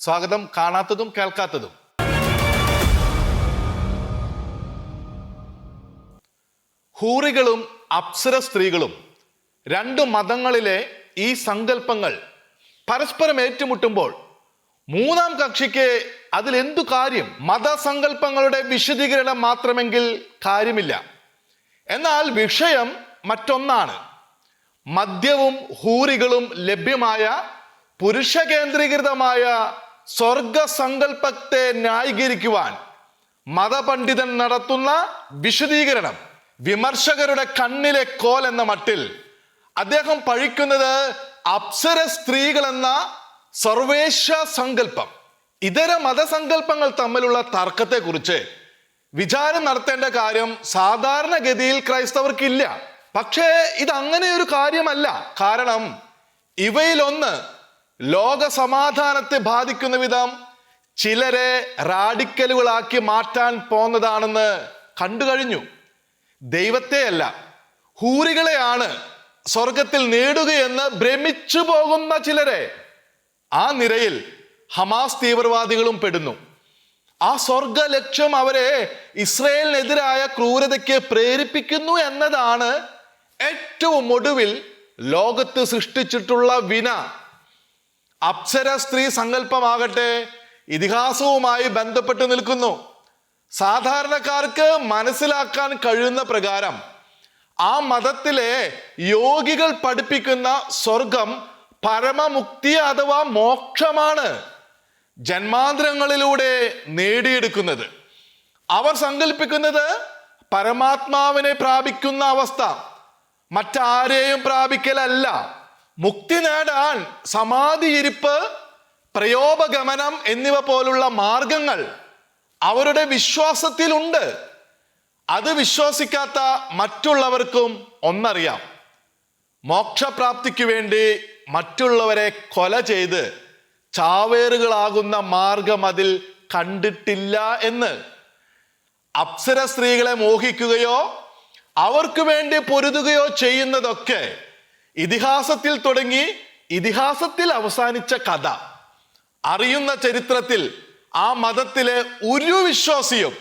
സ്വാഗതം കാണാത്തതും കേൾക്കാത്തതും. ഹൂറികളും അപ്സര സ്ത്രീകളും രണ്ട് മതങ്ങളിലെ ഈ സങ്കല്പങ്ങൾ പരസ്പരം ഏറ്റുമുട്ടുമ്പോൾ മൂന്നാം കക്ഷിക്ക് അതിൽ എന്തു കാര്യം? മതസങ്കല്പങ്ങളുടെ വിശദീകരണം മാത്രമെങ്കിൽ കാര്യമില്ല. എന്നാൽ വിഷയം മറ്റൊന്നാണ്. മദ്യവും ഹൂറികളും ലഭ്യമായ പുരുഷ കേന്ദ്രീകൃതമായ സ്വർഗസങ്കല്പത്തെ ന്യായീകരിക്കുവാൻ മതപണ്ഡിതൻ നടത്തുന്ന വിശദീകരണം വിമർശകരുടെ കണ്ണിലെ കോൽ എന്ന മട്ടിൽ അദ്ദേഹം പഴിക്കുന്നത് അപ്സര സ്ത്രീകൾ എന്ന സർവേശ സങ്കല്പം ഇതര മതസങ്കല്പങ്ങൾ തമ്മിലുള്ള തർക്കത്തെക്കുറിച്ച് വിചാരം നടത്തേണ്ട കാര്യം സാധാരണഗതിയിൽ ക്രൈസ്തവർക്കില്ല. പക്ഷേ ഇത് അങ്ങനെ ഒരു കാര്യമല്ല. കാരണം ഇവയിലൊന്ന് ലോക സമാധാനത്തെ ബാധിക്കുന്ന വിധം ചിലരെ റാഡിക്കലുകളാക്കി മാറ്റാൻ പോന്നതാണെന്ന് കണ്ടു കഴിഞ്ഞു. ദൈവത്തെയല്ല ഹൂരികളെയാണ് സ്വർഗത്തിൽ നേടുകയെന്ന് ഭ്രമിച്ചു പോകുന്ന ചിലരെ ആ നിരയിൽ ഹമാസ് തീവ്രവാദികളും പെടുന്നു. ആ സ്വർഗ ലക്ഷ്യം അവരെ ഇസ്രയേലിനെതിരായ ക്രൂരതയ്ക്ക് പ്രേരിപ്പിക്കുന്നു എന്നതാണ് ഏറ്റവും ഒടുവിൽ ലോകത്ത് സൃഷ്ടിച്ചിട്ടുള്ള വിന. അപ്സര സ്ത്രീ സങ്കല്പമാകട്ടെ ഇതിഹാസവുമായി ബന്ധപ്പെട്ട് നിൽക്കുന്നു. സാധാരണക്കാർക്ക് മനസ്സിലാക്കാൻ കഴിയുന്ന പ്രകാരം ആ മതത്തിലെ യോഗികൾ പഠിപ്പിക്കുന്ന സ്വർഗം പരമമുക്തി അഥവാ മോക്ഷമാണ് ജന്മാന്തരങ്ങളിലൂടെ നേടിയെടുക്കുന്നത്. അവർ സങ്കല്പിക്കുന്നത് പരമാത്മാവിനെ പ്രാപിക്കുന്ന അവസ്ഥ. മറ്റാരെയും പ്രാപിക്കലല്ല. മുക്തി നേടാൻ സമാധിയിരിപ്പ് പ്രയോപഗമനം എന്നിവ പോലുള്ള മാർഗങ്ങൾ അവരുടെ വിശ്വാസത്തിലുണ്ട്. അത് വിശ്വസിക്കാത്ത മറ്റുള്ളവർക്കും ഒന്നറിയാം. മോക്ഷപ്രാപ്തിക്ക് വേണ്ടി മറ്റുള്ളവരെ കൊല ചെയ്ത് ചാവേറുകളാകുന്ന മാർഗം അതിൽ കണ്ടിട്ടില്ല എന്ന്. അപ്സര സ്ത്രീകളെ മോഹിക്കുകയോ അവർക്ക് വേണ്ടി പൊരുതുകയോ ചെയ്യുന്നതൊക്കെ ഇതിഹാസത്തിൽ തുടങ്ങി ഇതിഹാസത്തിൽ അവസാനിച്ച കഥ. അറിയുന്ന ചരിത്രത്തിൽ ആ മതത്തിലെ ഒരു വിശ്വാസിയും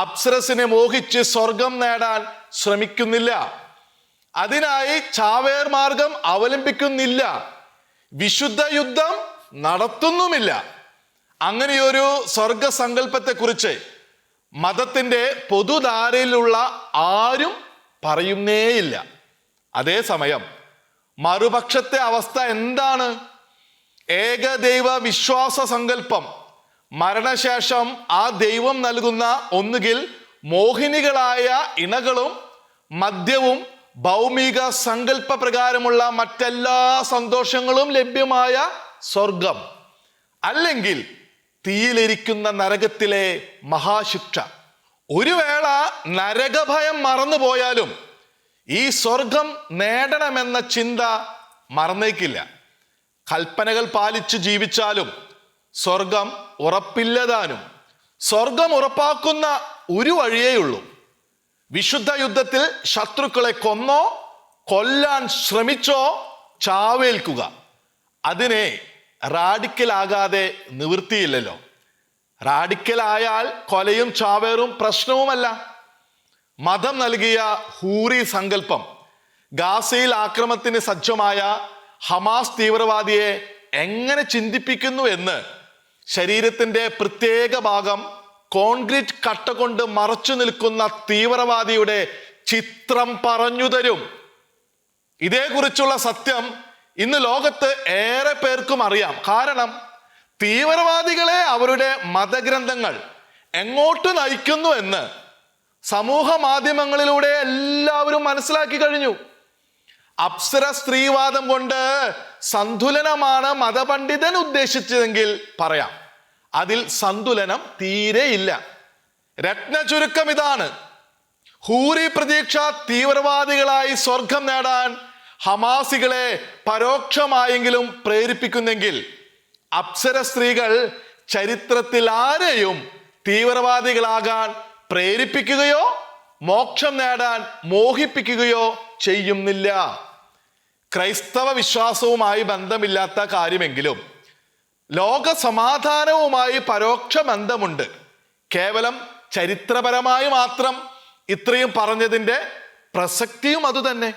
അപ്സരസിനെ മോഹിച്ച് സ്വർഗം നേടാൻ ശ്രമിക്കുന്നില്ല. അതിനായി ചാവേർ മാർഗം അവലംബിക്കുന്നില്ല. വിശുദ്ധ യുദ്ധം നടത്തുന്നുമില്ല. അങ്ങനെയൊരു സ്വർഗസങ്കല്പത്തെക്കുറിച്ച് മതത്തിന്റെ പൊതുധാരയിലുള്ള ആരും പറയുന്നേയില്ല. അതേസമയം മറുപക്ഷത്തെ അവസ്ഥ എന്താണ്? ഏകദൈവ വിശ്വാസ സങ്കല്പം. മരണശേഷം ആ ദൈവം നൽകുന്ന ഒന്നുകിൽ മോഹിനികളായ ഇണകളും മദ്യവും ഭൗമിക സങ്കല്പ പ്രകാരമുള്ള മറ്റെല്ലാ സന്തോഷങ്ങളും ലഭ്യമായ സ്വർഗം അല്ലെങ്കിൽ തീയിലിരിക്കുന്ന നരകത്തിലെ മഹാശിക്ഷ. ഒരു വേള നരകഭയം മറന്നുപോയാലും ഈ സ്വർഗം നേടണമെന്ന ചിന്ത മറന്നേക്കില്ല. കൽപ്പനകൾ പാലിച്ച് ജീവിച്ചാലും സ്വർഗം ഉറപ്പില്ലതാനും സ്വർഗം ഉറപ്പാക്കുന്ന ഒരു വഴിയേയുള്ളൂ വിശുദ്ധ യുദ്ധത്തിൽ ശത്രുക്കളെ കൊന്നോ കൊല്ലാൻ ശ്രമിച്ചോ ചാവേൽക്കുക. അതിനെ റാഡിക്കലാകാതെ നിവൃത്തിയില്ലല്ലോ. റാഡിക്കലായാൽ കൊലയും ചാവേറും പ്രശ്നവുമല്ല. മതം നൽകിയ ഹൂറി സങ്കല്പം ഗാസയിൽ ആക്രമത്തിന് സജ്ജമായ ഹമാസ് തീവ്രവാദിയെ എങ്ങനെ ചിന്തിപ്പിക്കുന്നു എന്ന് ശരീരത്തിന്റെ പ്രത്യേക ഭാഗം കോൺക്രീറ്റ് കട്ട കൊണ്ട് മറച്ചു നിൽക്കുന്ന തീവ്രവാദിയുടെ ചിത്രം പറഞ്ഞു തരും. ഇതേക്കുറിച്ചുള്ള സത്യം ഇന്ന് ലോകത്ത് ഏറെ പേർക്കും അറിയാം. കാരണം തീവ്രവാദികളെ അവരുടെ മതഗ്രന്ഥങ്ങൾ എങ്ങോട്ട് നയിക്കുന്നു എന്ന് സമൂഹ മാധ്യമങ്ങളിലൂടെ എല്ലാവരും മനസ്സിലാക്കി കഴിഞ്ഞു. അപ്സര സ്ത്രീവാദം കൊണ്ട് സന്തുലനമാണ് മതപണ്ഡിതൻ ഉദ്ദേശിച്ചതെങ്കിൽ പറയാം. അതിൽ സന്തുലനം തീരെയില്ല രത്ന ചുരുക്കം ഇതാണ്. ഹൂറി പ്രതീക്ഷ തീവ്രവാദികളായി സ്വർഗം നേടാൻ ഹമാസികളെ പരോക്ഷമായെങ്കിലും പ്രേരിപ്പിക്കുന്നെങ്കിൽ അപ്സര സ്ത്രീകൾ ചരിത്രത്തിൽ ആരെയും തീവ്രവാദികളാകാൻ പ്രേരിപ്പിക്കുകയോ മോക്ഷം നേടാൻ മോഹിപ്പിക്കുകയോ ചെയ്യുന്നില്ല. ക്രൈസ്തവ വിശ്വാസവുമായി ബന്ധമില്ലാത്ത കാര്യമെങ്കിലും ലോക സമാധാനവുമായി പരോക്ഷ ബന്ധമുണ്ട്. കേവലം ചരിത്രപരമായി മാത്രം ഇത്രയും പറഞ്ഞതിന്റെ പ്രസക്തിയും അതുതന്നെ.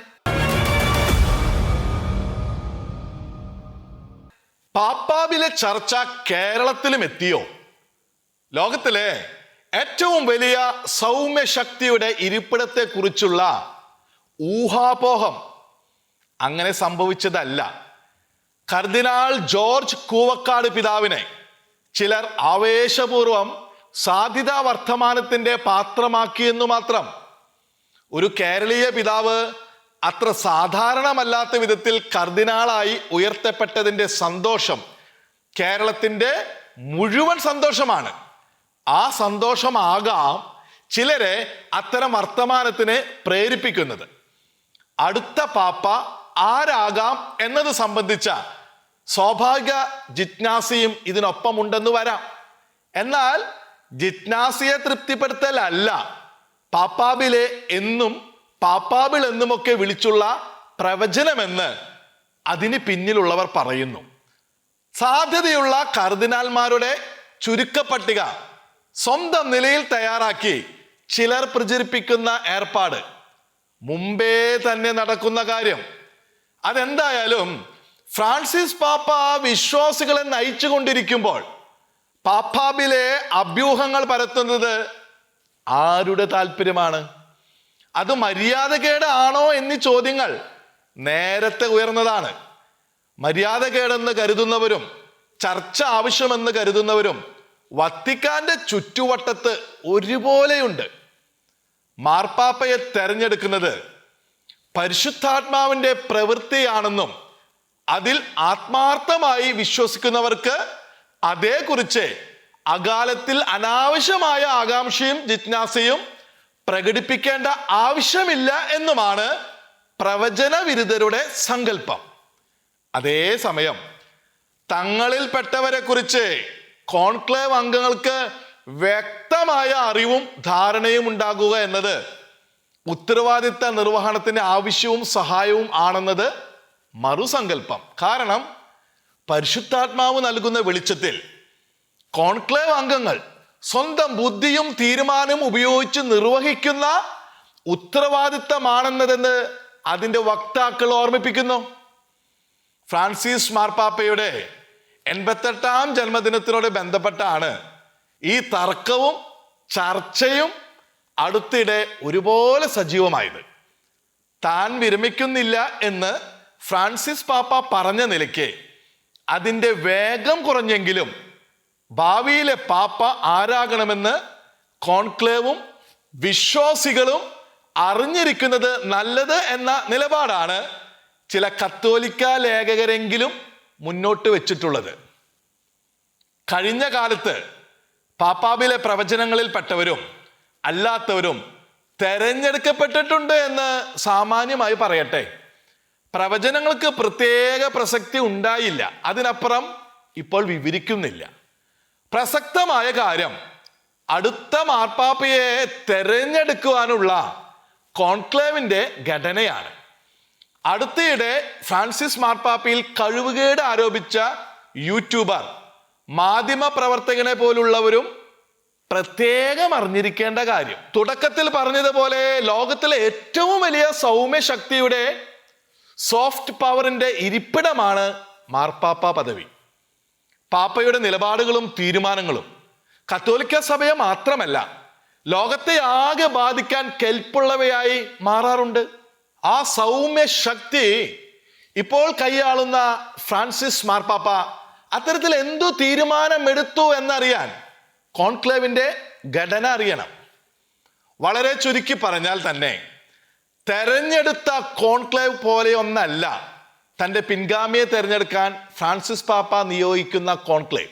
പാപ്പാബിലെ ചർച്ച കേരളത്തിലും എത്തിയോ? ലോകത്തിലെ ഏറ്റവും വലിയ സൗമ്യ സൗമ്യശക്തിയുടെ ഇരിപ്പിടത്തെക്കുറിച്ചുള്ള ഊഹാപോഹം അങ്ങനെ സംഭവിച്ചതല്ല. കർദിനാൾ ജോർജ് കൂവക്കാട് പിതാവിനെ ചിലർ ആവേശപൂർവം സാധ്യതാ വർത്തമാനത്തിന്റെ പാത്രമാക്കിയെന്നു മാത്രം. ഒരു കേരളീയ പിതാവ് അത്ര സാധാരണമല്ലാത്ത വിധത്തിൽ കർദിനാളായി ഉയർത്തപ്പെട്ടതിന്റെ സന്തോഷം കേരളത്തിന്റെ മുഴുവൻ സന്തോഷമാണ്. ആ സന്തോഷമാകാം ചിലരെ അത്തരം വർത്തമാനത്തിന് പ്രേരിപ്പിക്കുന്നത്. അടുത്ത പാപ്പ ആരാകാം എന്നത് സംബന്ധിച്ച സ്വാഭാവിക ജിജ്ഞാസയും ഇതിനൊപ്പമുണ്ടെന്ന് വരാം. എന്നാൽ ജിജ്ഞാസയെ തൃപ്തിപ്പെടുത്തലല്ല. പാപ്പാബിലെ എന്നും പാപ്പാബിൾ എന്നുമൊക്കെ വിളിച്ചുള്ള പ്രവചനമെന്ന് അതിന് പിന്നിലുള്ളവർ പറയുന്നു. സാധ്യതയുള്ള കർദിനാൽമാരുടെ ചുരുക്കപ്പട്ടിക സ്വന്തം നിലയിൽ തയ്യാറാക്കി ചിലർ പ്രചരിപ്പിക്കുന്ന ഏർപ്പാട്. മുമ്പേ തന്നെ നടക്കുന്ന കാര്യം. അതെന്തായാലും ഫ്രാൻസിസ് പാപ്പ വിശ്വാസികളെ നയിച്ചുകൊണ്ടിരിക്കുമ്പോൾ പാപ്പാബിലെ അഭ്യൂഹങ്ങൾ പരത്തുന്നത് ആരുടെ താല്പര്യമാണ്? അത് മര്യാദകേട് ആണോ എന്നീ ചോദ്യങ്ങൾ നേരത്തെ ഉയർന്നതാണ്. മര്യാദകേടെന്ന് കരുതുന്നവരും ചർച്ച ആവശ്യമെന്ന് കരുതുന്നവരും വത്തിക്കാന്റെ ചുറ്റുവട്ടത്ത് ഒരുപോലെയുണ്ട്. മാർപ്പാപ്പയെ തെരഞ്ഞെടുക്കുന്നത് പരിശുദ്ധാത്മാവിന്റെ പ്രവൃത്തിയാണെന്നും അതിൽ ആത്മാർത്ഥമായി വിശ്വസിക്കുന്നവർക്ക് അതേക്കുറിച്ച് അകാലത്തിൽ അനാവശ്യമായ ആകാംക്ഷയും ജിജ്ഞാസയും പ്രകടിപ്പിക്കേണ്ട ആവശ്യമില്ല എന്നുമാണ് പ്രവചന വിരുദ്ധരുടെ സങ്കല്പം. അതേസമയം തങ്ങളിൽപ്പെട്ടവരെ കുറിച്ച് കോൺക്ലേവ് അംഗങ്ങൾക്ക് വ്യക്തമായ അറിവും ധാരണയും ഉണ്ടാകുക എന്നത് ഉത്തരവാദിത്ത നിർവഹണത്തിന്റെ ആവശ്യവും സഹായവും ആണെന്നത് മറുസങ്കല്പം. കാരണം പരിശുദ്ധാത്മാവ് നൽകുന്ന വെളിച്ചത്തിൽ കോൺക്ലേവ് അംഗങ്ങൾ സ്വന്തം ബുദ്ധിയും തീരുമാനവും ഉപയോഗിച്ച് നിർവഹിക്കുന്ന ഉത്തരവാദിത്തമാണെന്നതെന്ന് അതിന്റെ വക്താക്കൾ ഓർമ്മിപ്പിക്കുന്നു. ഫ്രാൻസിസ് മാർപ്പാപ്പയുടെ എൺപത്തെട്ടാം ജന്മദിനത്തിനോട് ബന്ധപ്പെട്ടാണ് ഈ തർക്കവും ചർച്ചയും അടുത്തിടെ ഒരുപോലെ സജീവമായത്. താൻ വിരമിക്കുന്നില്ല എന്ന് ഫ്രാൻസിസ് പാപ്പ പറഞ്ഞ നിലയ്ക്ക് അതിന്റെ വേഗം കുറഞ്ഞെങ്കിലും ഭാവിയിലെ പാപ്പ ആരാകണമെന്ന് കോൺക്ലേവും വിശ്വാസികളും അറിഞ്ഞിരിക്കുന്നത് നല്ലത് എന്ന നിലപാടാണ് ചില കത്തോലിക്ക ലേഖകരെങ്കിലും മുന്നോട്ട് വെച്ചിട്ടുള്ളത്. കഴിഞ്ഞ കാലത്ത് പാപ്പാബിലെ പ്രവചനങ്ങളിൽപ്പെട്ടവരും അല്ലാത്തവരും തെരഞ്ഞെടുക്കപ്പെട്ടിട്ടുണ്ട് എന്ന് സാമാന്യമായി പറയട്ടെ. പ്രവചനങ്ങൾക്ക് പ്രത്യേക പ്രസക്തി ഉണ്ടായില്ല. അതിനപ്പുറം ഇപ്പോൾ വിവരിക്കുന്നില്ല. പ്രസക്തമായ കാര്യം അടുത്ത മാർപ്പാപ്പയെ തെരഞ്ഞെടുക്കുവാനുള്ള കോൺക്ലേവിന്റെ ഘടനയാണ്. അടുത്തിടെ ഫ്രാൻസിസ് മാർപ്പാപ്പയിൽ കഴിവുകേട് ആരോപിച്ച യൂട്യൂബർ മാധ്യമ പ്രവർത്തകനെ പോലുള്ളവരും പ്രത്യേകം അറിഞ്ഞിരിക്കേണ്ട കാര്യം. തുടക്കത്തിൽ പറഞ്ഞതുപോലെ ലോകത്തിലെ ഏറ്റവും വലിയ സൗമ്യ ശക്തിയുടെ സോഫ്റ്റ് പവറിന്റെ ഇരിപ്പിടമാണ് മാർപ്പാപ്പ പദവി. പാപ്പയുടെ നിലപാടുകളും തീരുമാനങ്ങളും കത്തോലിക്ക സഭയെ മാത്രമല്ല ലോകത്തെ ആകെ ബാധിക്കാൻ കെൽപ്പുള്ളവയായി മാറാറുണ്ട്. ആ സൗമ്യ ശക്തി ഇപ്പോൾ കൈയാളുന്ന ഫ്രാൻസിസ് മാർപ്പാപ്പ അത്തരത്തിൽ എന്തു തീരുമാനമെടുത്തു എന്നറിയാൻ കോൺക്ലേവിന്റെ ഘടന അറിയണം. വളരെ ചുരുക്കി പറഞ്ഞാൽ തന്നെ തെരഞ്ഞെടുത്ത കോൺക്ലേവ് പോലെയൊന്നല്ല തന്റെ പിൻഗാമിയെ തിരഞ്ഞെടുക്കാൻ ഫ്രാൻസിസ് പാപ്പ നിയോഗിക്കുന്ന കോൺക്ലേവ്.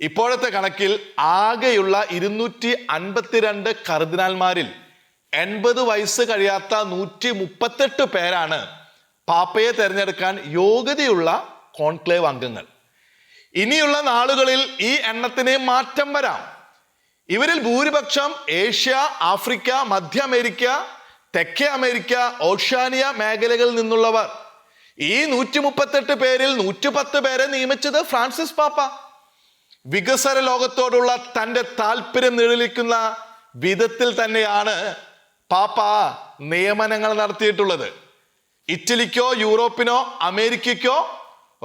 ഇപ്പോഴത്തെ കണക്കിൽ ആകെയുള്ള ഇരുന്നൂറ്റി അൻപത്തിരണ്ട് കർദിനാൽമാരിൽ എൺപത് വയസ്സ് കഴിയാത്ത നൂറ്റി മുപ്പത്തെട്ട് പേരാണ് പാപ്പയെ തിരഞ്ഞെടുക്കാൻ യോഗ്യതയുള്ള കോൺക്ലേവ് അംഗങ്ങൾ. ഇനിയുള്ള നാളുകളിൽ ഈ എണ്ണത്തിന് മാറ്റം വരാം. ഇവരിൽ ഭൂരിപക്ഷം ഏഷ്യ ആഫ്രിക്ക മധ്യ അമേരിക്ക തെക്കേ അമേരിക്ക ഓഷ്യാനിയ മേഖലകളിൽ നിന്നുള്ളവർ. ഈ നൂറ്റി മുപ്പത്തെട്ട് പേരിൽ നൂറ്റി പത്ത് പേരെ നിയമിച്ചത് ഫ്രാൻസിസ് പാപ്പ. വികസന ലോകത്തോടുള്ള തന്റെ താല്പര്യം നിഴലിക്കുന്ന വിധത്തിൽ തന്നെയാണ് പാപ്പ നിയമനങ്ങൾ നടത്തിയിട്ടുള്ളത്. ഇറ്റലിക്കോ യൂറോപ്പിനോ അമേരിക്കയ്ക്കോ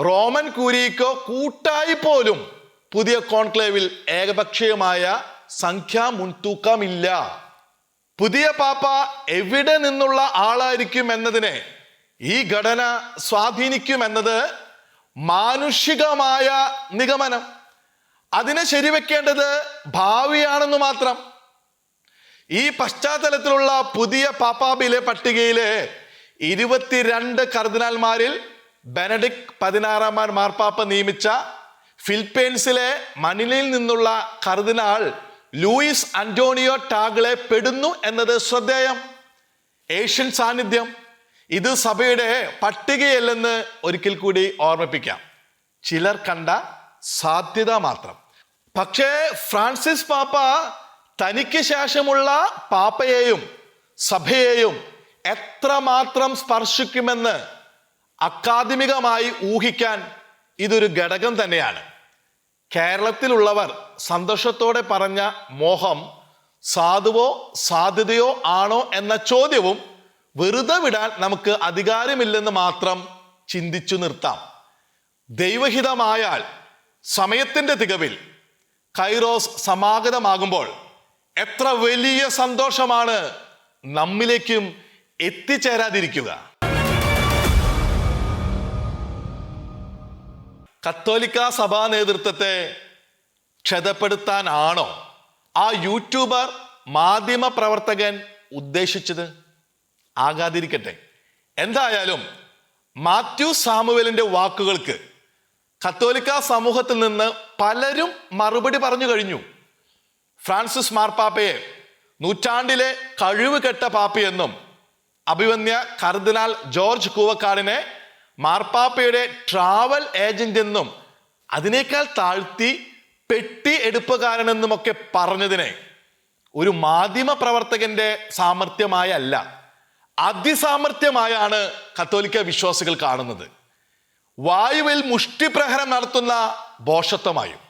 റോമൻ കൂരിക്കോ കൂട്ടായി പോലും പുതിയ കോൺക്ലേവിൽ ഏകപക്ഷീയമായ സംഖ്യാ മുൻതൂക്കമില്ല. പുതിയ പാപ്പ എവിടെ നിന്നുള്ള ആളായിരിക്കും എന്നതിനെ ഈ ഘടന സ്വാധീനിക്കും എന്നത് മാനുഷികമായ നിഗമനം. അതിനെ ശരിവെക്കേണ്ടത് ഭാവിയാണെന്ന് മാത്രം. ഈ പശ്ചാത്തലത്തിലുള്ള പുതിയ പാപ്പാബിലെ പട്ടികയിലെ ഇരുപത്തിരണ്ട് കർദിനാൽമാരിൽ ബെനഡിക് പതിനാറാമാർ മാർപ്പാപ്പ നിയമിച്ച ഫിലിപ്പൈൻസിലെ മണിലിൽ നിന്നുള്ള കർദിനാൾ ലൂയിസ് അന്റോണിയോ ടാഗിളെ പെടുന്നു എന്നത് ശ്രദ്ധേയം. ഏഷ്യൻ സാന്നിധ്യം. ഇത് സഭയുടെ പട്ടികയല്ലെന്ന് ഒരിക്കൽ കൂടി ഓർമ്മിപ്പിക്കാം. ചിലർ കണ്ട സാധ്യത മാത്രം. പക്ഷേ ഫ്രാൻസിസ് പാപ്പ തനിക്ക് ശേഷമുള്ള പാപ്പയെയും സഭയെയും എത്രമാത്രം സ്പർശിക്കുമെന്ന് അക്കാദമികമായി ഊഹിക്കാൻ ഇതൊരു ഘടകം തന്നെയാണ്. കേരളത്തിലുള്ളവർ സന്തോഷത്തോടെ പറഞ്ഞ മോഹം സാധുവോ സാധ്യതയോ ആണോ എന്ന ചോദ്യവും വെറുതെ വിടാൻ നമുക്ക് അധികാരമില്ലെന്ന് മാത്രം ചിന്തിച്ചു നിർത്താം. ദൈവഹിതമായാൽ സമയത്തിന്റെ തികവിൽ കൈറോസ് സമാഗതമാകുമ്പോൾ എത്ര വലിയ സന്തോഷമാണ് നമ്മിലേക്കും എത്തിച്ചേരാതിരിക്കുക. കത്തോലിക്ക സഭാ നേതൃത്വത്തെ ക്ഷതപ്പെടുത്താനാണോ ആ യൂട്യൂബർ മാധ്യമ പ്രവർത്തകൻ ഉദ്ദേശിച്ചത്? ആകാതിരിക്കട്ടെ. എന്തായാലും മാത്യു സാമുവേലിന്റെ വാക്കുകൾക്ക് കത്തോലിക്ക സമൂഹത്തിൽ നിന്ന് പലരും മറുപടി പറഞ്ഞു കഴിഞ്ഞു. ഫ്രാൻസിസ് മാർപ്പാപ്പയെ നൂറ്റാണ്ടിലെ കഴിവ് കെട്ട പാപ്പയെന്നും അഭിവന്യ കർദിനാൾ ജോർജ് കൂവക്കാടിനെ മാർപ്പാപ്പയുടെ ട്രാവൽ ഏജന്റ് എന്നും അതിനേക്കാൾ താഴ്ത്തി പെട്ടി എടുപ്പുകാരനെന്നുമൊക്കെ പറഞ്ഞതിനെ ഒരു മാധ്യമ പ്രവർത്തകന്റെ സാമർഥ്യമായല്ല അതിസാമർഥ്യമായാണ് കത്തോലിക്ക വിശ്വാസികൾ കാണുന്നത്. വായുവിൽ മുഷ്ടിപ്രഹരം നടത്തുന്ന ഭോഷത്വമായും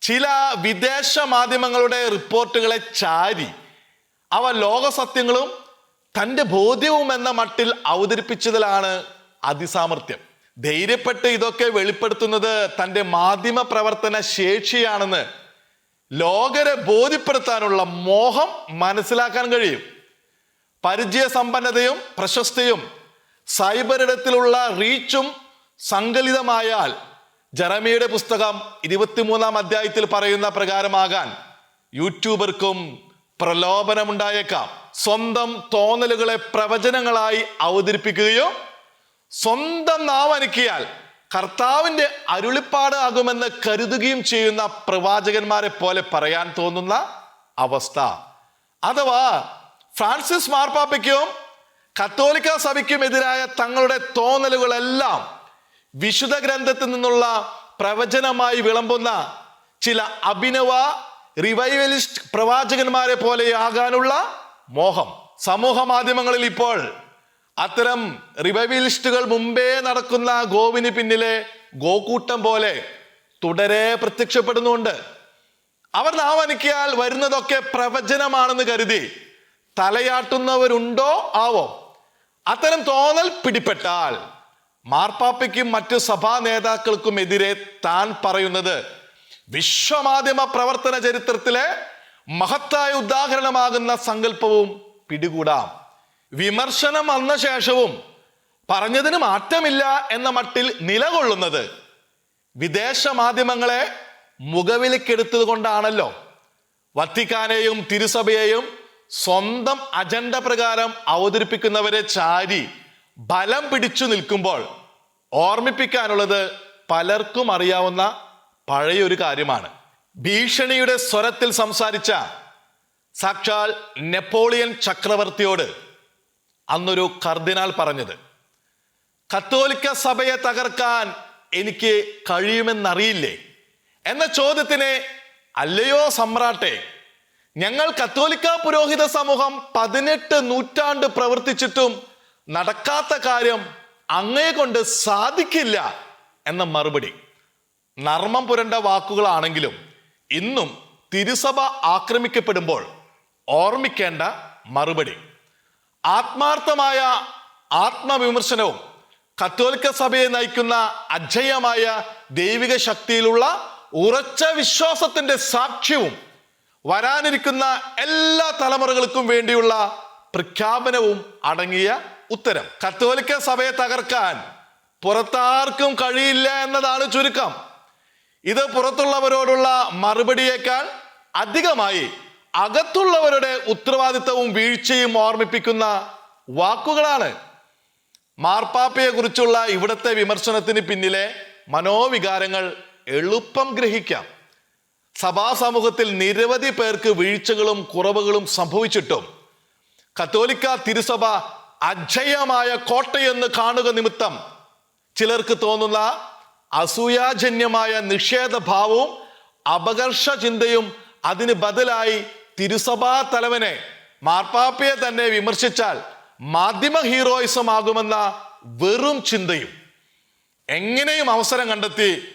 ചില വിദേശ മാധ്യമങ്ങളുടെ റിപ്പോർട്ടുകളെ ചാരി അവ ലോകസത്യങ്ങളും തന്റെ ബോധ്യവും എന്ന മട്ടിൽ അവതരിപ്പിച്ചതിലാണ് അതിസാമർഥ്യം. ധൈര്യപ്പെട്ട് ഇതൊക്കെ വെളിപ്പെടുത്തുന്നത് തന്റെ മാധ്യമ പ്രവർത്തന ശേഷിയാണെന്ന് ലോകരെ ബോധ്യപ്പെടുത്താനുള്ള മോഹം മനസ്സിലാക്കാൻ കഴിയും. പരിചയസമ്പന്നതയും പ്രശസ്തിയും സൈബറിടത്തിലുള്ള റീച്ചും സങ്കലിതമായാൽ ജറമിയുടെ പുസ്തകം ഇരുപത്തിമൂന്നാം അധ്യായത്തിൽ പറയുന്ന പ്രകാരമാകാൻ യൂട്യൂബർക്കും പ്രലോഭനമുണ്ടായേക്കാം. സ്വന്തം തോന്നലുകളെ പ്രവചനങ്ങളായി അവതരിപ്പിക്കുകയോ സ്വന്തം നാവനക്കിയാൽ കർത്താവിന്റെ അരുളിപ്പാട് ആകുമെന്ന് കരുതുകയും ചെയ്യുന്ന പ്രവാചകന്മാരെ പോലെ പറയാൻ തോന്നുന്ന അവസ്ഥ. അഥവാ ഫ്രാൻസിസ് മാർപ്പാപ്പയ്ക്കും കത്തോലിക്ക സഭയ്ക്കും എതിരായ തങ്ങളുടെ തോന്നലുകളെല്ലാം വിശുദ്ധ ഗ്രന്ഥത്തിൽ നിന്നുള്ള പ്രവചനമായി വിളമ്പുന്ന ചില അഭിനവ റിവൈവലിസ്റ്റ് പ്രവാചകന്മാരെ പോലെയാകാനുള്ള മോഹം. സമൂഹ മാധ്യമങ്ങളിൽ ഇപ്പോൾ അത്തരം റിവൈവലിസ്റ്റുകൾ മുമ്പേ നടക്കുന്ന ഗോവിന് പിന്നിലെ ഗോക്കൂട്ടം പോലെ തുടരെ പ്രത്യക്ഷപ്പെടുന്നുണ്ട്. അവർ നാമനിക്കിയാൽ വരുന്നതൊക്കെ പ്രവചനമാണെന്ന് കരുതി തലയാട്ടുന്നവരുണ്ടോ? ആവോ? അത്തരം തോന്നൽ പിടിപ്പെട്ടാൽ മാർപ്പാപ്പയ്ക്കും മറ്റു സഭാ നേതാക്കൾക്കും എതിരെ താൻ പറയുന്നത് വിശ്വമാധ്യമ പ്രവർത്തന ചരിത്രത്തിലെ മഹത്തായ ഉദാഹരണമാകുന്ന സങ്കല്പവും പിടികൂടാം. വിമർശനം വന്ന ശേഷവും പറഞ്ഞതിന് മാറ്റമില്ല എന്ന മട്ടിൽ നിലകൊള്ളുന്നത് വിദേശ മാധ്യമങ്ങളെ മുഖവിലക്കെടുത്തത് കൊണ്ടാണല്ലോ വത്തിക്കാനെയും തിരുസഭയെയും സ്വന്തം അജണ്ട പ്രകാരം അവതരിപ്പിക്കുന്നവരെ ചാരി ബലം പിടിച്ചു നിൽക്കുമ്പോൾ ഓർമ്മിപ്പിക്കാനുള്ളത് പലർക്കും അറിയാവുന്ന പഴയൊരു കാര്യമാണ്. ഭീഷണിയുടെ സ്വരത്തിൽ സംസാരിച്ച സാക്ഷാൽ നെപ്പോളിയൻ ചക്രവർത്തിയോട് അന്നൊരു കർദിനാൾ പറഞ്ഞത് കത്തോലിക്ക സഭയെ തകർക്കാൻ എനിക്ക് കഴിയുമെന്നറിയില്ലേ? എന്ന ചോദ്യത്തിന് അല്ലയോ സമ്രാട്ടെ ഞങ്ങൾ കത്തോലിക്ക പുരോഹിത സമൂഹം പതിനെട്ട് നൂറ്റാണ്ട് പ്രവർത്തിച്ചിട്ടും നടക്കാത്ത കാര്യം അങ്ങയെ കൊണ്ട് സാധിക്കില്ല എന്ന മറുപടി. നർമ്മം പുരണ്ട വാക്കുകളാണെങ്കിലും ഇന്നും തിരുസഭ ആക്രമിക്കപ്പെടുമ്പോൾ ഓർമ്മിക്കേണ്ട മറുപടി. ആത്മാർത്ഥമായ ആത്മവിമർശനവും കത്തോലിക്ക സഭയെ നയിക്കുന്ന അജയമായ ദൈവിക ശക്തിയിലുള്ള ഉറച്ച വിശ്വാസത്തിന്റെ സാക്ഷ്യവും വരാനിരിക്കുന്ന എല്ലാ തലമുറകൾക്കും വേണ്ടിയുള്ള പ്രഖ്യാപനവും അടങ്ങിയ ഉത്തരം കത്തോലിക്ക സഭയെ തകർക്കാൻ പുറത്താർക്കും കഴിയില്ല എന്നതാണ് ചുരുക്കം. ഇത് പുറത്തുള്ളവരോടുള്ള മറുപടിയേക്കാൾ അധികമായി അകത്തുള്ളവരുടെ ഉത്തരവാദിത്തവും വീഴ്ചയും ഓർമ്മിപ്പിക്കുന്ന വാക്കുകളാണ്. മാർപ്പാപ്പയെ കുറിച്ചുള്ള ഇവിടുത്തെ വിമർശനത്തിന് പിന്നിലെ മനോവികാരങ്ങൾ എളുപ്പം ഗ്രഹിക്കാം. സഭാ സമൂഹത്തിൽ നിരവധി പേർക്ക് വീഴ്ചകളും കുറവുകളും സംഭവിച്ചിട്ടും കത്തോലിക്ക തിരുസഭ അജയ്യമായ കോട്ടയെന്ന് കാണുക നിമിത്തം ചിലർക്ക് തോന്നുന്ന അസൂയാജന്യമായ നിഷേധഭാവവും അപകർഷ ചിന്തയും അതിന് ബദലായി തിരുസഭാ തലവനെ മാർപ്പാപ്പയെ തന്നെ വിമർശിച്ചാൽ മാധ്യമ ഹീറോയിസം ആകുമെന്ന വെറും ചിന്തയും. എങ്ങനെയും അവസരം കണ്ടെത്തി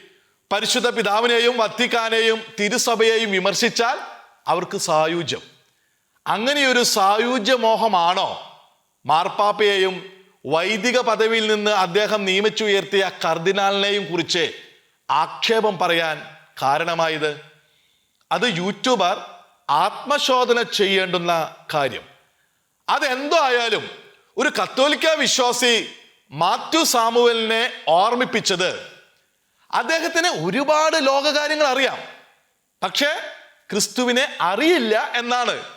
പരിശുദ്ധ പിതാവിനെയും വത്തിക്കാനെയും തിരുസഭയെയും വിമർശിച്ചാൽ അവർക്ക് സായുജ്യം. അങ്ങനെയൊരു സായുജ്യമോഹമാണോ? മാർപ്പാപ്പയെയും വൈദിക പദവിയിൽ നിന്ന് അദ്ദേഹം നിയമിച്ചുയർത്തിയ കർദിനാളിനെയും കുറിച്ച് ആക്ഷേപം പറയാൻ കാരണമായത് അത് യൂട്യൂബർ ആത്മശോധന ചെയ്യേണ്ടുന്ന കാര്യം. അതെന്തോ ആയാലും ഒരു കത്തോലിക്ക വിശ്വാസി മാത്യു സാമുവലിനെ ഓർമ്മിപ്പിച്ചത് അദ്ദേഹത്തിന് ഒരുപാട് ലോകകാര്യങ്ങൾ അറിയാം. പക്ഷേ ക്രിസ്തുവിനെ അറിയില്ല എന്നാണ്.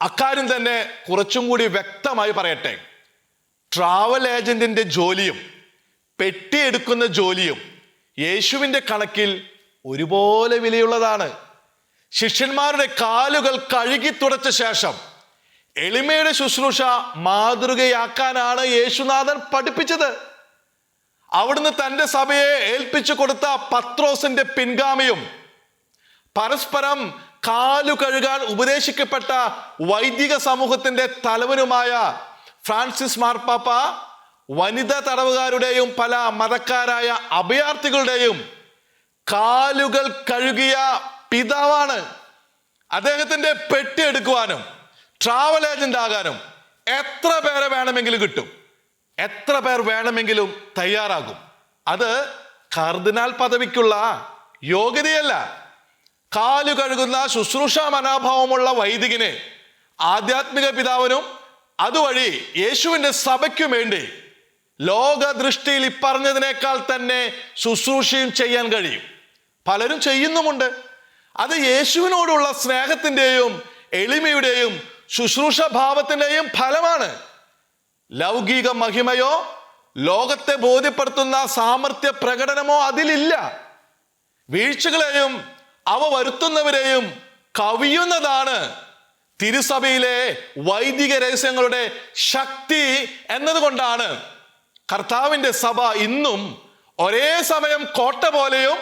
അക്കാര്യം തന്നെ കുറച്ചും കൂടി വ്യക്തമായി പറയട്ടെ. ട്രാവൽ ഏജന്റിന്റെ ജോലിയും പെട്ടിയെടുക്കുന്ന ജോലിയും യേശുവിന്റെ കണക്കിൽ ഒരുപോലെ വിലയുള്ളതാണ്. ശിഷ്യന്മാരുടെ കാലുകൾ കഴുകി തുടച്ച ശേഷം എളിമയുടെ ശുശ്രൂഷ മാതൃകയാക്കാനാണ് യേശുനാഥൻ പഠിപ്പിച്ചത്. അവിടുന്ന് തന്റെ സഭയെ ഏൽപ്പിച്ചു കൊടുത്ത പത്രോസിന്റെ പിൻഗാമിയും പരസ്പരം കാലു കഴുകാൻ ഉപദേശിക്കപ്പെട്ട വൈദിക സമൂഹത്തിന്റെ തലവനുമായ ഫ്രാൻസിസ് മാർപ്പാപ്പ വനിതാ തടവുകാരുടെയും പല മതക്കാരായ അഭയാർത്ഥികളുടെയും കാലുകൾ കഴുകിയ പിതാവാണ് അദ്ദേഹത്തിന്റെ പെട്ടി എടുക്കുവാനും ട്രാവൽ ഏജന്റ് ആകാനും എത്ര പേരെ വേണമെങ്കിലും കിട്ടും? എത്ര പേർ വേണമെങ്കിലും തയ്യാറാകും? അത് കർദിനാൾ പദവിക്കുള്ള യോഗ്യതയല്ല. കാലു കഴുകുന്ന ശുശ്രൂഷ മനോഭാവമുള്ള വൈദികനെ ആധ്യാത്മിക പിതാവിനും അതുവഴി യേശുവിന്റെ സഭയ്ക്കും വേണ്ടി ലോക ദൃഷ്ടിയിൽ ഇപ്പറഞ്ഞതിനേക്കാൾ തന്നെ ശുശ്രൂഷയും ചെയ്യാൻ കഴിയും. പലരും ചെയ്യുന്നുമുണ്ട്. അത് യേശുവിനോടുള്ള സ്നേഹത്തിന്റെയും എളിമയുടെയും ശുശ്രൂഷ ഭാവത്തിന്റെയും ഫലമാണ്. ലൗകിക മഹിമയോ ലോകത്തെ ബോധ്യപ്പെടുത്തുന്ന സാമർത്ഥ്യ പ്രകടനമോ അതിലില്ല. വീഴ്ചകളെയും അവ വരുത്തുന്നവരെയും കവിയുന്നതാണ്. തിരുസഭയിലെ വൈദിക രഹസ്യങ്ങളുടെ ശക്തി എന്നതുകൊണ്ടാണ്. കർത്താവിന്റെ സഭ ഇന്നും ഒരേ സമയം കോട്ട പോലെയും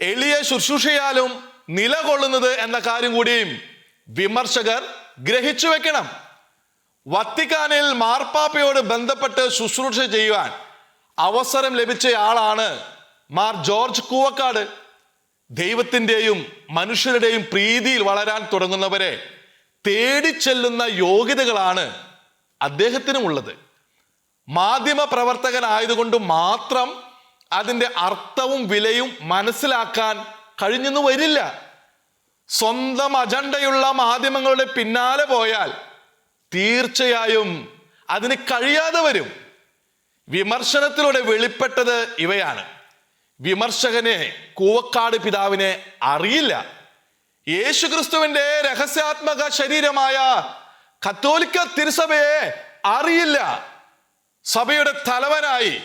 എളിയ ശുശ്രൂഷയാലും നിലകൊള്ളുന്നത് എന്ന കാര്യം കൂടിയും വിമർശകർ ഗ്രഹിച്ചു വെക്കണം. വത്തിക്കാനിൽ മാർപ്പാപ്പയോട് ബന്ധപ്പെട്ട് ശുശ്രൂഷ ചെയ്യുവാൻ അവസരം ലഭിച്ചയാളാണ് മാർ ജോർജ് കൂവക്കാട്. ദൈവത്തിന്റെയും മനുഷ്യരുടെയും പ്രീതിയിൽ വളരാൻ തുടങ്ങുന്നവരെ തേടിച്ചെല്ലുന്ന യോഗ്യതകളാണ് അദ്ദേഹത്തിനുമുള്ളത് മാധ്യമ പ്രവർത്തകനായതുകൊണ്ട് മാത്രം അതിന്റെ അർത്ഥവും വിലയും മനസ്സിലാക്കാൻ കഴിഞ്ഞെന്ന് വരില്ല. സ്വന്തം അജണ്ടയുള്ള മാധ്യമങ്ങളുടെ പിന്നാലെ പോയാൽ തീർച്ചയായും അതിന് കഴിയാതെ വരും. വിമർശനത്തിലൂടെ വെളിപ്പെട്ടത് ഇവയാണ്. വിമർശകനെ കൂവക്കാട് പിതാവിനെ അറിയില്ല. യേശുക്രിസ്തുവിന്റെ രഹസ്യാത്മക ശരീരമായ കത്തോലിക്ക തിരുസഭയെ അറിയില്ല. സഭയുടെ തലവനായി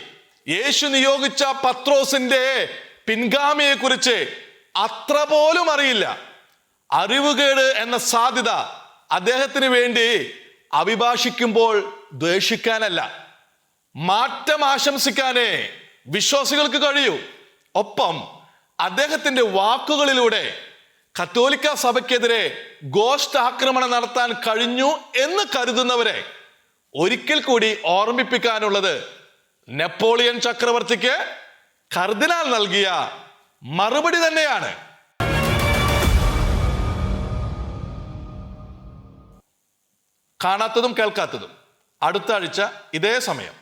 യേശു നിയോഗിച്ച പത്രോസിന്റെ പിൻഗാമിയെ കുറിച്ച് അത്ര പോലും അറിയില്ല. അറിവുകേട് എന്ന സാധ്യത അദ്ദേഹത്തിന് വേണ്ടി അഭിഭാഷിക്കുമ്പോൾ ദ്വേഷിക്കാനല്ല. മാറ്റം ആശംസിക്കാനേ വിശ്വാസികൾക്ക് കഴിയൂ. ഒപ്പം അദ്ദേഹത്തിന്റെ വാക്കുകളിലൂടെ കത്തോലിക്ക സഭയ്ക്കെതിരെ ഗോഷ്ട് ആക്രമണം നടത്താൻ കഴിഞ്ഞു എന്ന് കരുതുന്നവരെ ഒരിക്കൽ കൂടി ഓർമ്മിപ്പിക്കാനുള്ളത് നെപ്പോളിയൻ ചക്രവർത്തിക്ക് കർദിനാൽ നൽകിയ മറുപടി തന്നെയാണ്. കാണാത്തതും കേൾക്കാത്തതും. അടുത്ത ആഴ്ച ഇതേ സമയം.